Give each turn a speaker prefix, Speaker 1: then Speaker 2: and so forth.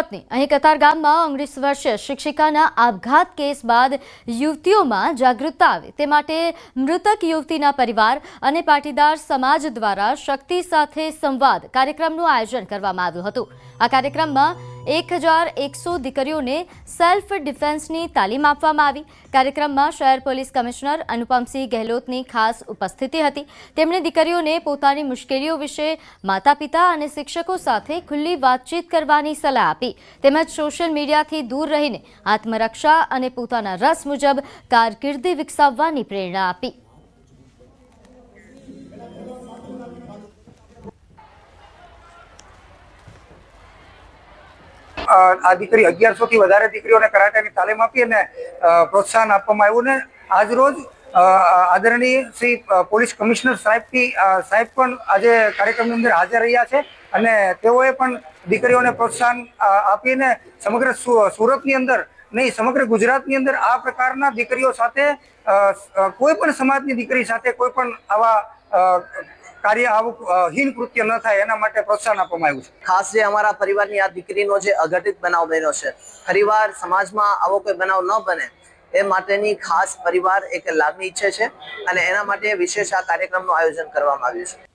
Speaker 1: સુરતની. અહીં કતારગામમાં ઓગણીસ વર્ષીય શિક્ષિકાના આપઘાત કેસ બાદ યુવતીઓમાં જાગૃતતા આવે. તે માટે મૃતક યુવતીના પરિવાર અને પાટીદાર સમાજ દ્વારા શક્તિ સાથે સંવાદ કાર્યક્રમનું આયોજન કરવામાં આવ્યું હતું. આ કાર્યક્રમમાં એક હજાર એકસો દીકરીઓને સેલ્ફ ડિફેન્સની તાલીમ આપવામાં આવી. કાર્યક્રમમાં શહેર પોલીસ કમિશનર અનુપમસિંહ ગહેલોતની ખાસ ઉપસ્થિતિ હતી. તેમણે દીકરીઓને પોતાની મુશ્કેલીઓ વિશે માતા પિતા અને શિક્ષકો સાથે ખુલ્લી વાતચીત કરવાની સલાહ આપી. તેમજ સોશિયલ મીડિયાથી દૂર રહીને આત્મરક્ષા અને પોતાના રસ મુજબ કારકિર્દી વિકસાવવાની પ્રેરણા આપી.
Speaker 2: આ દીકરી અગિયારસો થી વધારે દીકરીઓને કરાટેની તાલીમ આપી અને પ્રોત્સાહન આપવામાં આવ્યું ને આજ રોજ અ, આદરણીય શ્રી પોલીસ કમિશનર સાહેબથી સાહેબ પણ આજે કાર્યક્રમની અંદર હાજર રહ્યા છે અને તેઓએ પણ દીકરીઓને પ્રોત્સાહન આપીને સમગ્ર સુરતની અંદર નહીં સમગ્ર ગુજરાતની અંદર આ પ્રકારના દીકરીઓ સાથે કોઈ પણ સમાજની દીકરી સાથે કોઈ પણ આવા કાર્ય આવું હીન કૃત્ય ન થાય એના માટે પ્રોત્સાહન આપવામાં આવ્યું છે.
Speaker 3: ખાસ જે અમારા પરિવારની આ દીકરીનો જે અઘટિત બનાવ બન્યો છે, પરિવાર સમાજમાં આવો કોઈ બનાવ ન બને, એ માટેની ખાસ પરિવાર એક લાગણી ઈચ્છે છે અને એના માટે વિશેષ આ કાર્યક્રમનું આયોજન કરવામાં આવ્યું છે.